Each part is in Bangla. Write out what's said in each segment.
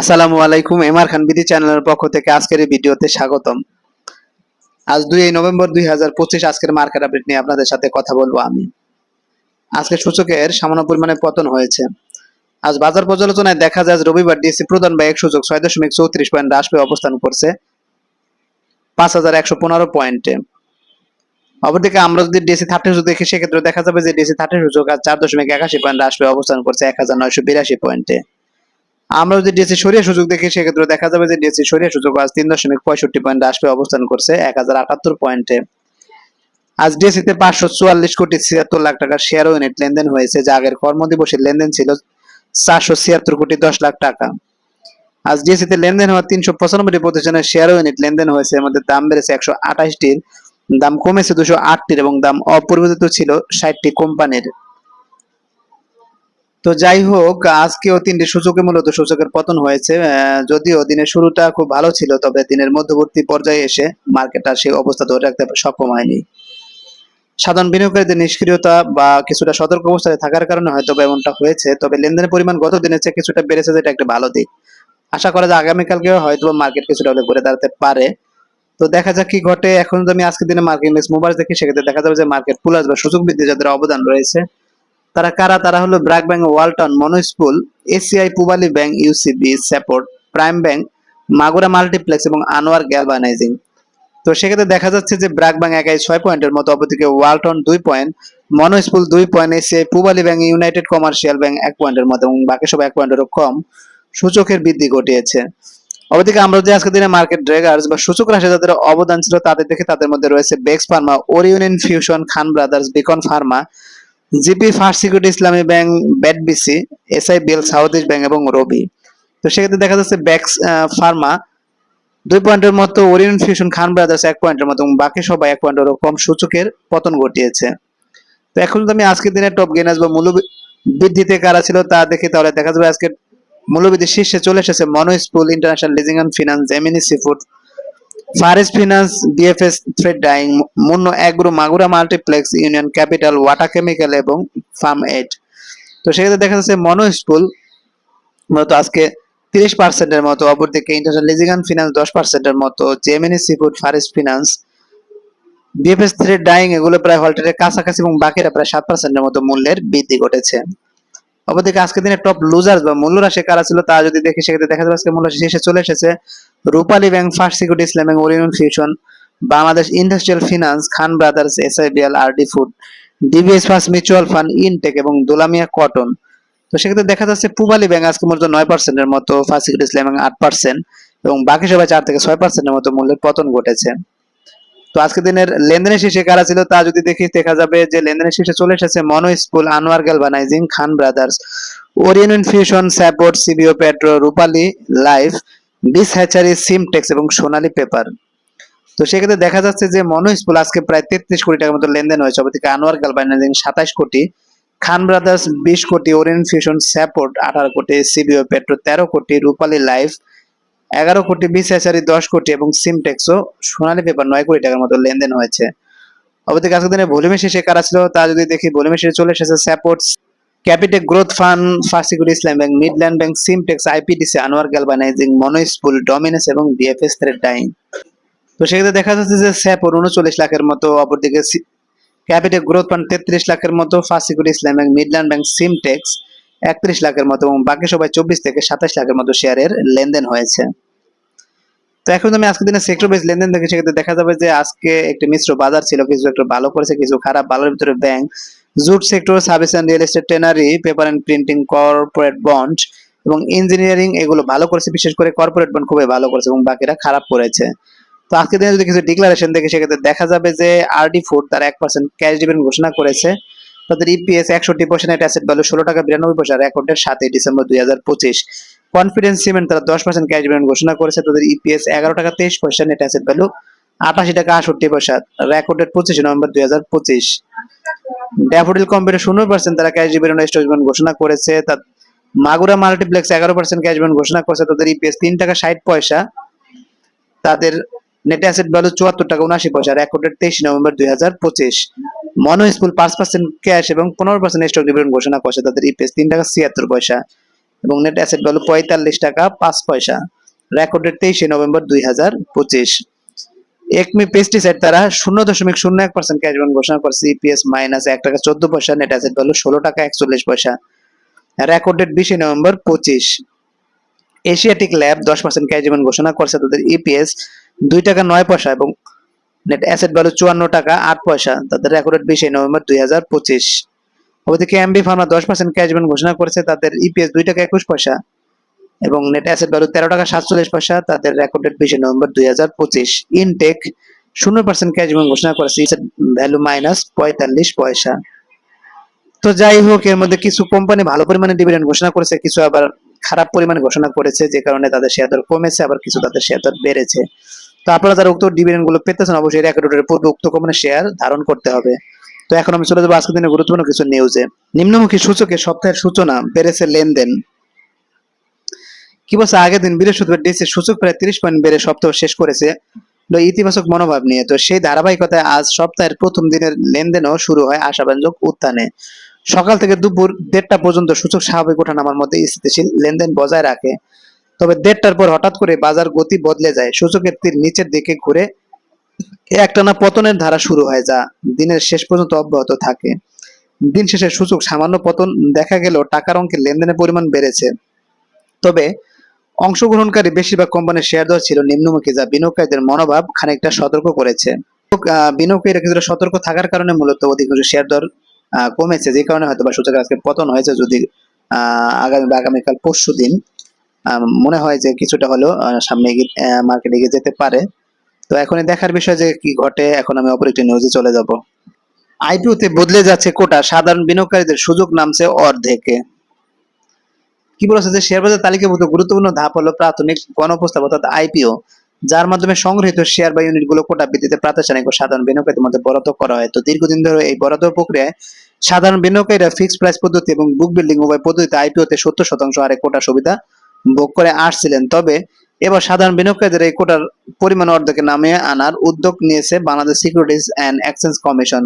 আসসালামু আলাইকুম, এমআর খান বিডি চ্যানেলের পক্ষ থেকে আজকের এই ভিডিওতে স্বাগতম। আজ দুই নভেম্বর দুই হাজার পঁচিশ, আজকের মার্কেট আপডেট নিয়ে আপনাদের সাথে কথা বলব আমি। আজকে সূচকের সামান্য পরিমাণে পতন হয়েছে। আজ বাজার পর্যালোচনায় দেখা যায় রবিবার ডিএসসি প্রধান বা এক সূচক ছয় দশমিক চৌত্রিশ পয়েন্ট হ্রাস পেয়ে অবস্থান করছে পাঁচ হাজার একশো পনেরো পয়েন্টে। অপরদিকে আমরা যদি ডিএসসি থার্টি সূচক দেখি, সেক্ষেত্রে দেখা যাবে যে ডিএসসি থার্টি সূচক আজ চার দশমিক একাশি পয়েন্ট হ্রাস পেয়ে অবস্থান করছে এক হাজার নয়শো বিরাশি পয়েন্টে। আমরা যদি ডিএসসি সরিয়ে সুযোগ দেখি, সেক্ষেত্রে দেখা যাবে যে ডিএসসি সরিয়ে সুযোগ আজ তিন দশমিক পঁয়ষট্টি পয়েন্ট পেয়ে অবস্থান করছে এক হাজার আটাত্তর পয়েন্টে। আজ ডিএসসি তে পাঁচশো চুয়াল্লিশ কোটি ছিয়াত্তর লাখ টাকার শেয়ার ইউনিট লেনদেন হয়েছে, যা আগের কর্মদিবসের লেনদেন ছিল চারশো ছিয়াত্তর কোটি দশ লাখ টাকা। আজ ডিএসসি তে লেনদেন হওয়া তিনশো পঁচানব্বইটি প্রতিষ্ঠানের শেয়ার ইউনিট লেনদেন হয়েছে, এর মধ্যে দাম বেড়েছে একশো আঠাশটির, দাম কমেছে দুশো আটটির এবং দাম অপরিবর্তিত ছিল ষাটটি কোম্পানির। তো যাই হোক, আজকেও তিনটি সূচকে মূলত সূচকের পতন হয়েছে। যদিও দিনের শুরুটা খুব ভালো ছিল, তবে দিনের মধ্যবর্তী পর্যায়ে এসে মার্কেট আর সেই অবস্থা ধরে রাখতে সক্ষম হয়নি। সাধারণ বিনিয়োগকারীদের নিষ্ক্রিয়তা বা কিছুটা সতর্ক অবস্থায় থাকার কারণে হয়তো এমনটা হয়েছে, তবে লেনদেনের পরিমাণ গত দিনের চেয়ে কিছুটা বেড়েছে, যেটা একটা ভালো দিক। আশা করা যায় আগামীকালকেও হয়তো মার্কেট কিছুটা হলে ঘুরে দাঁড়াতে পারে। তো দেখা যাক কি ঘটে। এখন যদি আমি আজকের দিনে মার্কেট ইন্ডেক্স মোবাইল দেখি, সেক্ষেত্রে দেখা যাবে যে মার্কেট প্লাস বা সুযোগ বৃদ্ধি যাদের অবদান রয়েছে। তারা কারা? তারা হলো BRAC bank Walton Monospool ACI, Pubali bank UCB support prime bank, Magura multiplex এবং আনোয়ার গ্যালভানাইজিং। তো সেক্ষেত্রে দেখা যাচ্ছে যে ব্র্যাক ব্যাংক একাই ছয় পয়েন্টের মতো, অপরদিকে ওয়ালটন দুই পয়েন্ট মনোস্কুল দুই point, ACI, Pubali bank, united commercial bank এক পয়েন্টের মতো এবং বাকি সব এক পয়েন্টেরও কম সূচকের বৃদ্ধি ঘটিয়েছে। অপরদিকে আমরা যে আজকের দিনে মার্কেট ড্রেগার্স বা সূচক রাশি যাদের অবদান ছিল তাদের দেখে তাদের মধ্যে রয়েছে Bex pharma Orion infusion Khan brothers, Beacon pharma GP first security, Islami bank BATBC SI, BL, south east bank এবং রবি। তো সেক্ষেত্রে দেখা যাচ্ছে ব্যাক্স ফার্মা দুই পয়েন্টের মতো, ওরিয়ন ফিউশন, খান ব্রাদার্স এক পয়েন্টের মতো বাকি সবাই এক পয়েন্টেরও কম সূচকের পতন ঘটিয়েছে। তো এখন যদি আমি আজকের দিনে টপ গেনার্স বা মূল্য বৃদ্ধিতে কারা ছিল তা দেখি, তাহলে দেখা যাবে আজকে মূল্যবৃদ্ধির শীর্ষে চলে এসেছে Monospool international leasing and finance এমিনি seafood ফারেস finance B F S thread dyeing মুন্ন agro Magura multiplex union capital water chemical এবং ফার্ম এইড তো সেক্ষেত্রে দেখা যাচ্ছে মনো স্কুল মূলত আজকে তিরিশ পার্সেন্টের মতো, অপরদিকে ইন্টারন্যাশনাল লিজিং অ্যান্ড ফিনান্স দশ পার্সেন্টের মতো Gemini seafood ফারেস finance B F S thread dyeing এগুলো প্রায় হলটের কাছাকাছি এবং বাকিরা প্রায় সাত পার্সেন্টের মতো মূল্যের বৃদ্ধি ঘটেছে। অপরদিকে আজকের দিনে টপ লুজার্স বা মূল্য রাশি কারা ছিল, তা যদি দেখি সেক্ষেত্রে দেখা যাবে আজকে মূল্য শেষে চলে এসেছে। Rupali bank first security Islam bank Orion fusion Bangladesh industrial finance Khan brothers SIBL RD food DBS first mutual fund intech এবং দুলামিয়া কটন তো সেক্ষেত্রে দেখা যাচ্ছে পুবালি ব্যাংক আজকে মূলত নয় পার্সেন্টের মতো ফার্স্ট সিকিউরিটি ইসলাম ব্যাংক আট পার্সেন্ট এবং বাকি সবাই চার থেকে ছয় পার্সেন্টের মতো মূল্যের পতন ঘটেছে। তো আজকের দিনের লেনদেনের শীর্ষে কারা ছিল তা যদি দেখি, দেখা যাবে যে লেনদেনের শীর্ষে চলে এসেছে Monospool, Anwar galvanising Khan brothers, Orion infusion support সিবিও, পেট্রো, রূপালী, লাইফ, বিস হ্যাচারি, সিমটেক্স এবং সোনালী পেপার। তো সেক্ষেত্রে দেখা যাচ্ছে যে মনো স্কুল আজকে প্রায় তেত্রিশ কোটি টাকার মতো লেনদেন হয়েছে, অপরদিকে আনোয়ার গ্যালভানাইজিং সাতাশ কোটি, খান ব্রাদার্স বিশ কোটি, ওরিয়ন ফিউশন স্যাপোর্ট আঠারো কোটি, সিবিও, পেট্রো তেরো কোটি, রূপালী, লাইফ এগারো কোটি হ্যাচারি দশ কোটি এবং সিমটেক্সও সোনালী পেপার নয় কোটি টাকার মতো লেনদেন হয়েছে। অপরদিকে আজকের দিনে ভলিউমের শেষে কারা ছিল তা যদি দেখি ভলিউমের শেষে চলে এসেছে supports capitec growth fund first Islam bank midland bank Simtex IPDC Anwar galvanising Monospool ডমিনেস এবং বিএফএস থ্রেড ডাইং তো সেক্ষেত্রে দেখা যাচ্ছে যে স্যাপোর উনচল্লিশ লাখের মতো, অপরদিকে ক্যাপিটেক গ্রোথ ফান্ড তেত্রিশ লাখের মতো first Islam bank midland bank Simtex একত্রিশ লাখের মতো এবং বাকি সবাই চব্বিশ থেকে সাতাশ লাখের মতো শেয়ারের লেনদেন হয়েছে। তো এখন আমি আজকের দিনে সেক্টর বেস লেনদেন দেখে সেক্ষেত্রে দেখা যাবে যে আজকে একটি মিশ্র বাজার ছিল, কিছু একটু ভালো করেছে, কিছু খারাপ, ভালোর ভিতরে bank jute sector service and real estate tannery paper and printing corporate bond এবং ইঞ্জিনিয়ারিং এগুলো ভালো করেছে, বিশেষ করে কর্পোরেট বন্ড খুবই ভালো করেছে এবং বাকিরা খারাপ করেছে। তো আজকের দিনে যদি কিছু ডিক্লারেশন দেখে, সেক্ষেত্রে দেখা যাবে যে আরডি ফুড তার এক পার্সেন্ট ক্যাশ ডিভিডেন্ড ঘোষণা করেছে। তাদের ইপিএস একষট্টি পার্সেন্ট অ্যাসেট ভ্যালু ষোলো টাকা বিরানব্বই পয়সা রেকর্ডের সাতই ডিসেম্বর দুই হাজার পঁচিশ। কনফিডেন্স সিমেন্ট তারা দশ পার্সেন্ট ক্যাশ ডিভিডেন্ড ঘোষণা করেছে। তাদের ইপিএস এগারো টাকা তেইশ পয়সা নেট অ্যাসেট ভ্যালু আটাশি টাকা আটষট্টি পয়সা রেকর্ডেড পঁচিশে নভেম্বর দুই হাজার পঁচিশ। ড্যাফোডিল কোম্পানি শূন্য পার্সেন্ট তারা ক্যাশ ডিভিডেন্ড স্টেটমেন্ট ঘোষণা করেছে। তার মাগুরা মাল্টিপ্লেক্স এগারো পার্সেন্ট ক্যাশ ডিভিডেন্ড ঘোষণা করেছে। তাদের ইপিএস তিন টাকা ষাট পয়সা, তাদের নেট অ্যাসেট ভ্যালু চুয়াত্তর টাকা উনআশি পয়সা রেকর্ডেড তেইশ নভেম্বর দুই হাজার পঁচিশ। মনো স্কুল পাঁচ পার্সেন্ট ক্যাশ এবং পনেরো পার্সেন্ট স্টক ডিভিডেন্ড ঘোষণা করেছে। তাদের ইপিএস তিন টাকা ছিয়াত্তর পয়সা এবং নেট অ্যাসেট ভ্যালু পঁয়তাল্লিশ টাকা পাঁচ পয়সা। রেকর্ডেড তেইশে নভেম্বর দুই হাজার পঁচিশ। একমি পেস্টিসাইড তারা শূন্য দশমিক শূন্য এক পার্সেন্ট ক্যাশ বাউন্ড ঘোষণা করছে। ইপিএস মাইনাস এক টাকা চোদ্দ পয়সা নেট অ্যাসেট ভ্যালু ষোলো টাকা একচল্লিশ পয়সা। রেকর্ডেড বিশে নভেম্বর পঁচিশ। এশিয়াটিক ল্যাব দশ পার্সেন্ট ক্যাশ বাউন্ড ঘোষণা করছে। তাদের ইপিএস দুই টাকা নয় পয়সা এবং নেট অ্যাসেট ভ্যালু চুয়ান্ন টাকা, আট পয়সা। তাদের রেকর্ড বিশে, নভেম্বর দুই হাজার পঁচিশ। ওদিকে এমবি ফার্মা দশ পার্সেন্ট ক্যাশ বাউন্ড ঘোষণা করেছে, তাদের ইপিএস দুই টাকা একুশ পয়সা। এবং নেট অ্যাসেট ভ্যালু তেরো টাকা, সাতচল্লিশ পয়সা, তাদের রেকর্ডেড বিশে, নভেম্বর দুই হাজার পঁচিশ। ইনটেক শূন্য পার্সেন্ট ক্যাশ বাউন্ড ঘোষণা করেছে ভ্যালু মাইনাস পঁয়তাল্লিশ পয়সা। তো যাই হোক, এর মধ্যে কিছু কোম্পানি ভালো পরিমাণে ডিভিডেন্ড ঘোষণা করেছে, কিছু আবার খারাপ পরিমাণে ঘোষণা করেছে, যে কারণে তাদের শেয়ার দর কমেছে, আবার কিছু তাদের শেয়ার দর বেড়েছে। তো আপনারা যারা উক্ত ডিভিডেন্ডগুলো পেতেছেন, অবশ্যই রেকর্ডের পূর্বে উক্ত কোম্পানির শেয়ার ধারণ করতে হবে। তো এখন আমি চলে যাব আজকের দিনে গুরুত্বপূর্ণ কিছু নিউজে নিম্নমুখী সূচকে সপ্তাহের সূচনা বেড়েছে লেনদেন। কি বলছে? আগের দিন বৃহস্পতিবার ডিসি সূচক প্রায় তিরিশ পয়েন্ট বেড়ে সপ্তাহ শেষ করেছে। ইতিবাচক মনোভাব নিয়ে। তো সেই ধারাবাহিকতায় আজ সপ্তাহের প্রথম দিনের লেনদেনও শুরু হয় আশাব্যঞ্জক উত্থানে। সকাল থেকে দুপুর দেড়টা পর্যন্ত সূচক স্বাভাবিক ওঠানামার মধ্যে স্থিতিশীল লেনদেন বজায় রাখে। তবে দেড়টার পর হঠাৎ করে বাজার গতি বদলে যায়। সূচকের তীর নিচের দিকে ঘুরে একটানা পতনের ধারা শুরু হয় যা দিনের শেষ পর্যন্ত অব্যাহত থাকে। দিন শেষে সূচক সামান্য পতন দেখা গেলেও টাকার অঙ্কে লেনদেনের পরিমাণ বেড়েছে। তবে অংশগ্রহণকারী বেশিরভাগ কোম্পানির শেয়ার দর ছিল নিম্নমুখী, যা বিনিয়োগকারীদের মনোভাব খানিকটা সতর্ক করেছে। বিনিয়োগকারীরা কিছুটা সতর্ক থাকার কারণে মূলত অধিকাংশ শেয়ার দর কমেছে, যে কারণে হয়তো বা সূচকের আজকে পতন হয়েছে যদি আগামী বা আগামীকাল পরশু দিন মনে হয় যে কিছুটা হলেও সামনে মার্কেট এগিয়ে যেতে পারে। তো এখন দেখার বিষয় যে কি ঘটে, এখন আমি অপর একটি নিউজে চলে যাব। আইপিওতে বদলে যাচ্ছে কোটা, সাধারণ বিনিয়োগকারীদের সুযোগ নামছে অর্ধেকে। কি বলেছে যে শেয়ার বাজার তালিকাভুক্ত গুরুত্বপূর্ণ ধাপ হলো প্রাথমিক গণপ্রস্তাব, অর্থাৎ আইপিও যার মাধ্যমে সংগৃহীত শেয়ার বা ইউনিটগুলো কোটা ভিত্তিতে প্রাতিষ্ঠানিক ও সাধারণ বিনিয়োগকারীদের মধ্যে বরাদ্দ করা হয়। তো দীর্ঘদিন ধরে এই বরাদ্দ প্রক্রিয়ায় সাধারণ বিনিয়োগকারীরা ফিক্সড প্রাইস পদ্ধতি এবং বুক বিল্ডিং উভয় পদ্ধতিতে আইপিওতে সত্তর শতাংশ হারে কোটা সুবিধা ভোগ করে আসছিলেন। তবে এবার সাধারণ বিনিয়োগকারীদের এই কোটার পরিমাণ অর্ধেকে নামিয়ে আনার উদ্যোগ নিয়েছে Bangladesh securities and exchange commission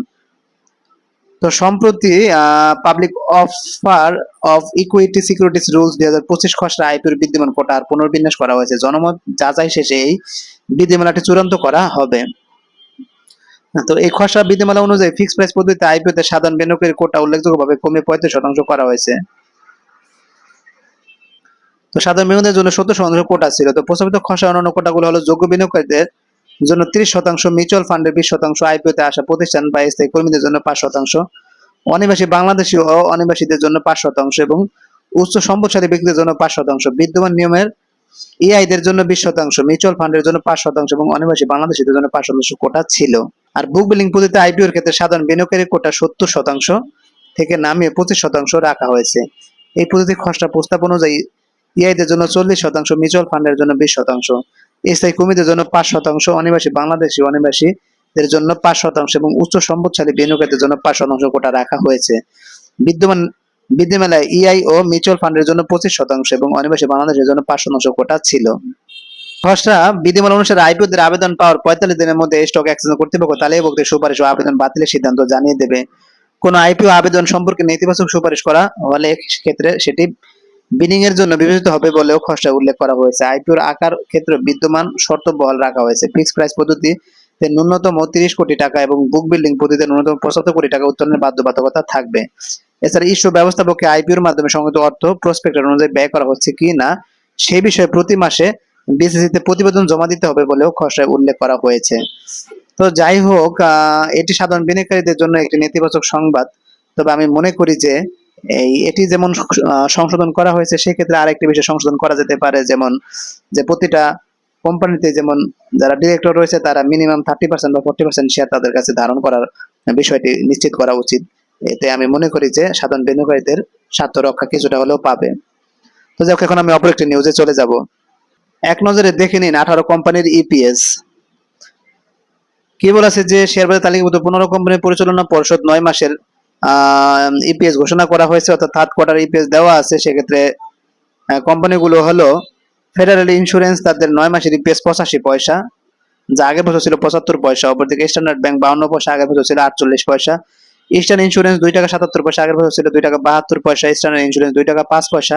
তো সম্প্রতি public offer of equity securities rules দুই হাজার পঁচিশ খসড়া আইপিওর বিদ্যমান কোটা আর পুনর্বিন্যাস করা হয়েছে। জনমত যাচাই শেষে এই বিধিমালাটি চূড়ান্ত করা হবে। তো এই খসড়া বিধিমালা অনুযায়ী ফিক্সড প্রাইস পদ্ধতিতে আইপিওতে সাধারণ বিনিয়োগের কোটা উল্লেখযোগ্যভাবে কমে পঁয়ত্রিশ শতাংশ করা হয়েছে। তো সাধারণ বিনিয়োগের জন্য সত্তর শতাংশ কোটা ছিল। তো প্রস্তাবিত খসড়া অন্যান্য কোটাগুলো হলো যোগ্য বিনিয়োগকারীদের জন্য ত্রিশ শতাংশ, মিউচুয়াল ফান্ডের বিশ শতাংশ আইপিওতে আসা প্রতিষ্ঠান বা স্থায়ী কর্মীদের জন্য পাঁচ শতাংশ, অনিবাসী বাংলাদেশি ও অনিবাসীদের জন্য পাঁচ শতাংশ এবং উচ্চ সম্পদশালী ব্যক্তিদের জন্য পাঁচ শতাংশ, বিদ্যমান নিয়মের ইআইদের জন্য বিশ শতাংশ, মিউচুয়াল ফান্ডের জন্য পাঁচ শতাংশ এবং অনিবাসী বাংলাদেশিদের জন্য পাঁচ শতাংশ কোটা ছিল। আর বুক বিলিং পদ্ধতিতে আইপিওর ক্ষেত্রে সাধারণ বিনিয়োগকারী কোটা সত্তর শতাংশ থেকে নামিয়ে পঁচিশ শতাংশ রাখা হয়েছে। এই পদ্ধতির খসড়া প্রস্তাব অনুযায়ী ইআইদের জন্য চল্লিশ শতাংশ মিউচুয়াল ফান্ডের জন্য বিশ শতাংশ, স্থায়ী কর্মীদের জন্য পাঁচ শতাংশ, অনিবাসী বাংলাদেশি অনিবাসীদের জন্য পাঁচ শতাংশ এবং উচ্চ সম্পদশালী বিনিয়োগকারীদের জন্য পাঁচ শতাংশ কোটা রাখা হয়েছে। বিদ্যমান বিধিমেলায় ইআই ও মিউচুয়াল ফান্ডের জন্য পঁচিশ শতাংশ এবং অনিবাসী বাংলাদেশের জন্য পাঁচ শতাংশ কোটা ছিল। খসড়া বিধিমালা অনুসারে আইপিওদের আবেদন পাওয়ার পঁয়তাল্লিশ দিনের মধ্যে স্টক এক্সচেঞ্জ কর্তৃপক্ষ তালিকাভুক্তির সুপারিশ ও আবেদন বাতিলের সিদ্ধান্ত জানিয়ে দেবে। কোনো আইপিও আবেদন সম্পর্কে নেতিবাচক সুপারিশ করা হলে ক্ষেত্রে সেটি বিনিং এর জন্য বিবেচিত হবে বলেও খসড়ায় উল্লেখ করা হয়েছে। আইপিওর আকার ক্ষেত্রে বিদ্যমান শর্ত বহাল রাখা হয়েছে। ফিক্সড প্রাইস পদ্ধতিতে ন্যূনতম তিরিশ কোটি টাকা এবং বুক বিল্ডিং পদ্ধতিতে ন্যূনতম পঁচাত্তর কোটি টাকা উত্তোলনের বাধ্যবাধকতা থাকবে। এছাড়া ইস্যু ব্যবস্থাপককে আইপিওর মাধ্যমে সংগত অর্থ প্রসপেক্টর অনুযায়ী ব্যয় করা হচ্ছে কি না সেই বিষয়ে প্রতি মাসে বিসিসিতে প্রতিবেদন জমা দিতে হবে বলেও খসড়ায় উল্লেখ করা হয়েছে। তো যাই হোক এটি সাধারণ বিনিয়োগকারীদের জন্য একটি নেতিবাচক সংবাদ। তবে আমি মনে করি যে এই, এটি যেমন সংশোধন করা হয়েছে, সেক্ষেত্রে আরেকটি বিষয় সংশোধন করা যেতে পারে, যেমন যে প্রতিটা কোম্পানিতে যেমন যারা ডিরেক্টর রয়েছে, তারা মিনিমাম থার্টি পার্সেন্ট বা ফোর্টি পার্সেন্ট শেয়ার তাদের কাছে ধারণ করার বিষয়টি নিশ্চিত করা উচিত। এতে আমি মনে করি যে সাধারণ বিনিয়োগকারীদের স্বার্থ রক্ষা কিছুটা হলেও পাবে। তো যাই এখন আমি অপর একটি নিউজে চলে যাব। এক নজরে দেখে নিন আঠারো কোম্পানির ইপিএস কি বলেছে যে শেয়ার বাজার তালিকাভুক্ত পনেরো কোম্পানির পরিচালনা পরিষদ নয় মাসের ইপিএস ঘোষণা করা হয়েছে, অর্থাৎ থার্ড কোয়ার্টার ইপিএস দেওয়া আছে, সেক্ষেত্রে কোম্পানিগুলো হলো ফেডারেল ইন্স্যুরেন্স তাদের নয় মাসের ইপিএস পঁচাশি পয়সা, যা আগের বছর ছিল পঁচাত্তর পয়সা, অপরদিকে স্ট্যান্ডার্ড ব্যাংক বাউন্ন পয়সা, আগের বছর ছিল আটচল্লিশ পয়সা। ইস্টার্ন ইন্স্যুরেন্স দুই টাকা সাতাত্তর পয়সা, আগের বছর ছিল দুই টাকা বাহাত্তর পয়সা স্ট্যান্ডার্ড ইন্স্যুরেন্স দুই টাকা পাঁচ পয়সা।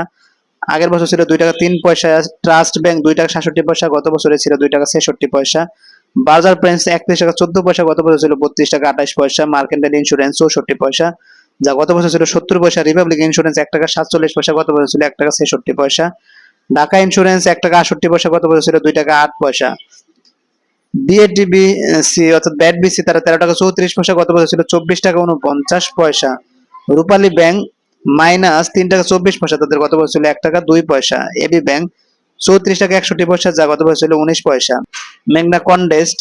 আগের বছর ছিল দুই টাকা তিন পয়সা ট্রাস্ট ব্যাংক দুই টাকা সাতষট্টি পয়সা, গত বছরে ছিল দুই টাকা ছেষট্টি পয়সা। বাজার প্রাইস একত্রিশ টাকা চোদ্দ পয়সা, গত বছর ছিল বত্রিশ টাকা আঠাশ পয়সা মার্কেন্টাইল ইন্স্যুরেন্স চৌষট্টি পয়সা। যা গত বছর ছিল সত্তর পয়সা, রিপাবলিক ইন্স্যুরেন্স এক টাকা সাতচল্লিশ পয়সা, গত বছর ছিল এক টাকা ছেষট্টি পয়সা। ঢাকা ইন্স্যুরেন্স এক টাকা আটষট্টি পয়সা, গত বছর ছিল দুই টাকা আট পয়সা। বিএডিবি সি অর্থাৎ ব্যাট বিসি তারা তেরো টাকা চৌত্রিশ পয়সা, গত বছর ছিল চব্বিশ টাকা উনপঞ্চাশ পয়সা। রূপালী ব্যাংক মাইনাস তিন টাকা চব্বিশ পয়সা, তাদের গত বছর ছিল এক টাকা দুই পয়সা। এবি ব্যাংক চৌত্রিশ টাকা একষট্টি পয়সা, যা গত বছর ছিল উনিশ পয়সা। মেঘনা কন্ডেস্ট,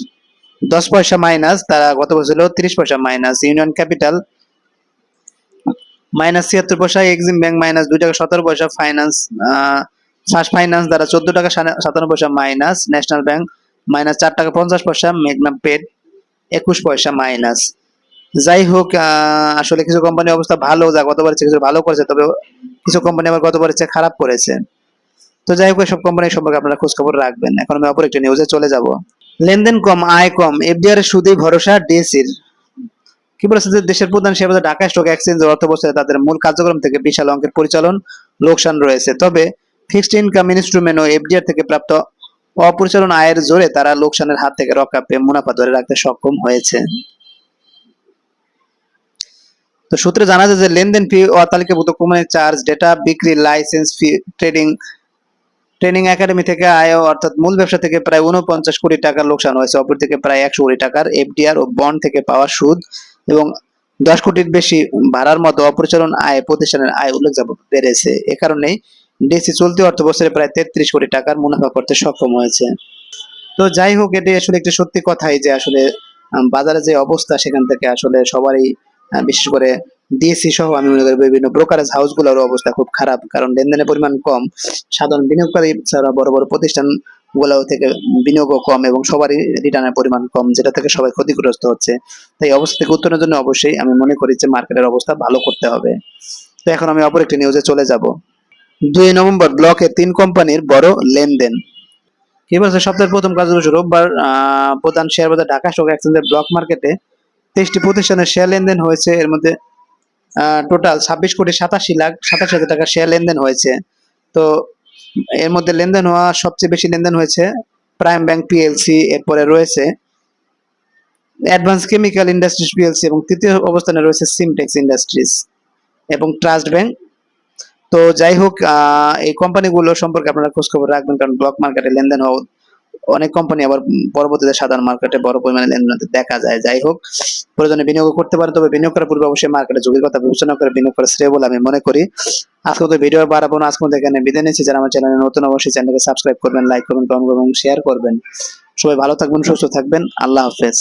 দশ পয়সা মাইনাস, তারা গত বছর ছিল তিরিশ পয়সা মাইনাস। ইউনিয়ন ক্যাপিটাল, মাইনাস ছিয়াত্তর পয়সা। এক্সিম ব্যাংক মাইনাস দুই টাকা সতেরো পয়সা। ফাইন্যান্স ফার্স্ট ফাইন্যান্স দ্বারা চোদ্দ টাকা সাতান্ন পয়সা মাইনাস। ন্যাশনাল ব্যাংক মাইনাস চার টাকা পঞ্চাশ পয়সা। মেঘনা পেড একুশ পয়সা মাইনাস। যাই হোক আসলে কিছু কোম্পানির অবস্থা ভালো, যা গতবার কিছু ভালো করেছে, তবে কিছু কোম্পানি আবার গতবার খারাপ করেছে। তো যাই হোক সব কোম্পানি সম্পর্কে আপনারা খোঁজ খবর রাখবেন। এখন আমি অপর একটি নিউজে চলে যাব। লেনদেন কম, আয় কম এফডিআর সুদেই ভরসা ডিএসির কি বলেছে যে দেশের প্রধান শেয়ারবাজার ঢাকা স্টক এক্সচেঞ্জ অর্থ বছরে তাদের মূল কার্যক্রম থেকে বিশাল অঙ্কের পরিচালন, লোকসান রয়েছে। তবে ফিক্সড ইনকাম ইনস্ট্রুমেন্ট ও এফডিআর থেকে প্রাপ্ত অপরিচালন আয়ের জোরে তারা লোকসানের হাত থেকে রক্ষা পেয়ে মুনাফা ধরে রাখতে সক্ষম হয়েছে। তো সূত্রে জানা যায় যে লেনদেন ফি অতালিকাভুক্ত কোম্পানি চার্জ ডেটা বিক্রি licence fee trading training academy থেকে আয় অর্থাৎ মূল ব্যবসা থেকে প্রায় উনপঞ্চাশ কোটি টাকার লোকসান হয়েছে। অপর থেকে প্রায় একশো কোটি টাকার এফডিআর ও বন্ড থেকে পাওয়া সুদ এবং দশ কোটির বেশি ভাড়ার মতো অপরিচালন আয়, প্রতিষ্ঠানের আয় উল্লেখযোগ্য বেড়েছে। এ কারণেই ডিসি চলতি অর্থ বছরে প্রায় তেত্রিশ কোটি টাকার মুনাফা করতে সক্ষম হয়েছে। তো যাই হোক, এটি আসলে একটি সত্যি কথাই যে আসলে বাজারে যে অবস্থা সেখান থেকে আসলে সবারই বিশেষ করে ডিএসসি সহ আমি মনে করি বিভিন্ন ব্রোকারেজ হাউসগুলোর অবস্থা খুব খারাপ, কারণ লেনদেনের পরিমাণ কম। সাধারণ বিনিয়োগকারী ছাড়া বড় বড় প্রতিষ্ঠানগুলো থেকে বিনিয়োগও কম এবং সবারই রিটার্নের পরিমাণ কম, যেটা থেকে সবাই ক্ষতিগ্রস্ত হচ্ছে। তাই অবস্থা থেকে উত্তরণের জন্য অবশ্যই আমি মনে করি যে মার্কেটের অবস্থা ভালো করতে হবে। তো এখন আমি অপর একটি নিউজে চলে যাব। দুই নভেম্বর ব্লকে তিন কোম্পানির বড় লেনদেন। কি বলছে? সপ্তাহের প্রথম কার্যদিবস রোববার প্রধান শেয়ার বাজার ঢাকা স্টক এক্সচেঞ্জের ব্লক মার্কেটে তেইশটি প্রতিষ্ঠানের শেয়ার লেনদেন হয়েছে। এর মধ্যে টোটাল ছাব্বিশ কোটি সাতাশি লাখ সাতাশি হাজার টাকার শেয়ার লেনদেন হয়েছে। তো এর মধ্যে লেনদেন হওয়া সবচেয়ে বেশি লেনদেন হয়েছে প্রাইম ব্যাংক পিএলসি এরপরে রয়েছে অ্যাডভান্স কেমিক্যাল ইন্ডাস্ট্রিজ পিএলসি এবং তৃতীয় অবস্থানে রয়েছে সিমটেক্স ইন্ডাস্ট্রিজ এবং ট্রাস্ট ব্যাংক তো যাই হোক এই কোম্পানিগুলো সম্পর্কে আপনারা খোঁজখবর রাখবেন কারণ ব্লক মার্কেটে লেনদেন হওয়া অনেক কোম্পানি আবার পরবর্তীতে সাধারণ মার্কেটে বড় পরিমাণে লেনদেন দেখা যায়। যাই হোক, প্রয়োজনে বিনিয়োগ করতে পারে তবে বিনিয়োগ করার পূর্বে অবশ্যই মার্কেটে ঝুঁকির কথা বিবেচনা করে বিনিয়োগ করা শ্রেয় বলে আমি মনে করি। আজকে তো ভিডিও বাড়াবো না, আজকে এখানে বিদায় নিচ্ছি। যারা আমার চ্যানেলে নতুন অবশ্যই চ্যানেলকে সাবস্ক্রাইব করবেন লাইক করবেন কমেন্ট করবেন শেয়ার করবেন। সবাই ভালো থাকবেন, সুস্থ থাকবেন। আল্লাহ হাফেজ।